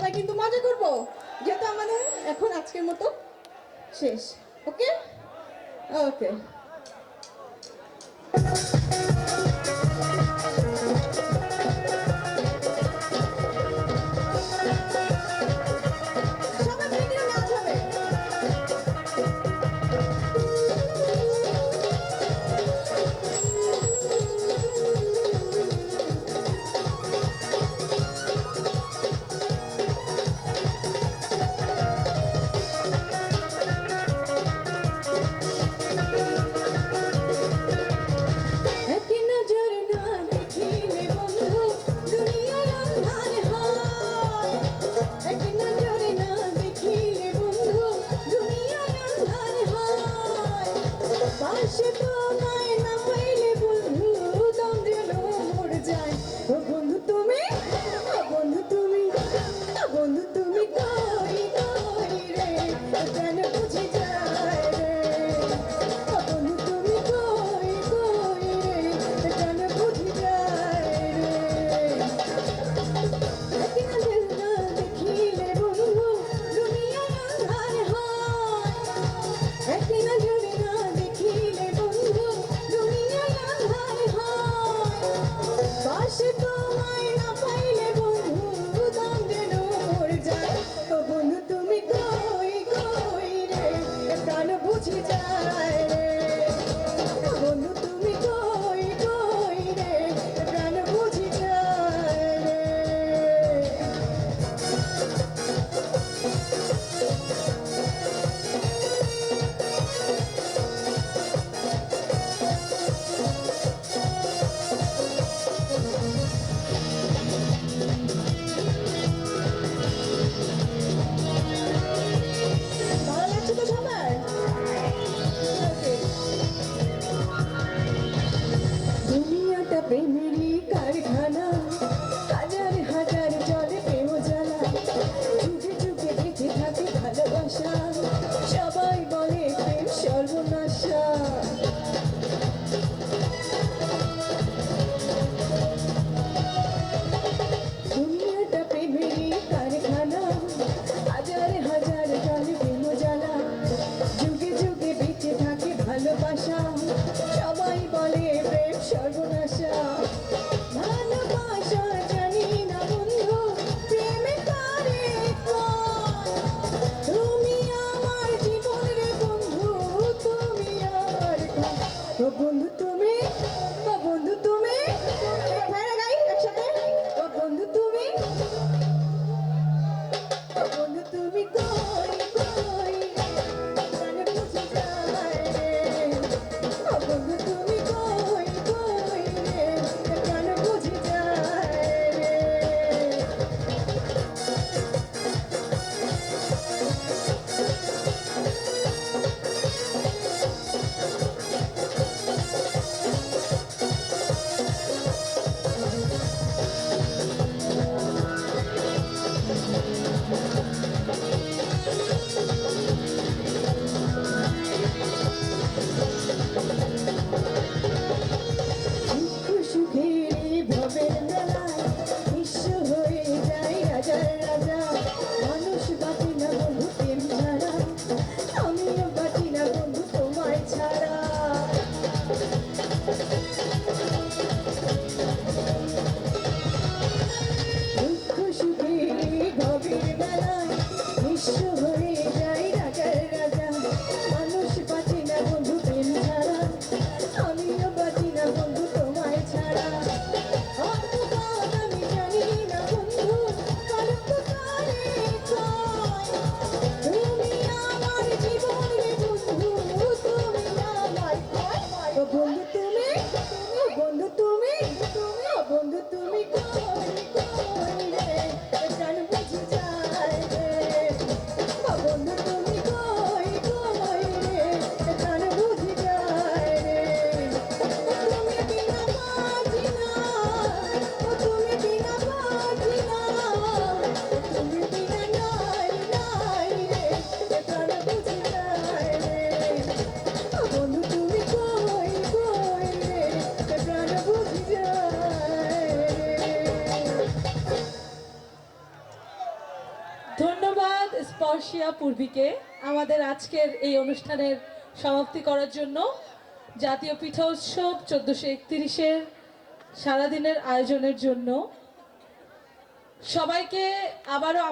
সবাই কিন্তু মজা করব। যেহেতু আমাদের এখন আজকের মতো শেষ। ওকে? ওকে। বন্ধু তুমি বন্ধু তুমি বন্ধু Amen. ধন্যবাদ পূর্বীকে আমাদের আজকের এই অনুষ্ঠানের সমাপ্তি করার জন্য জাতীয় পিঠা উৎসব চোদ্দশো একত্রিশের সারাদিনের আয়োজনের জন্য সবাইকে আবারও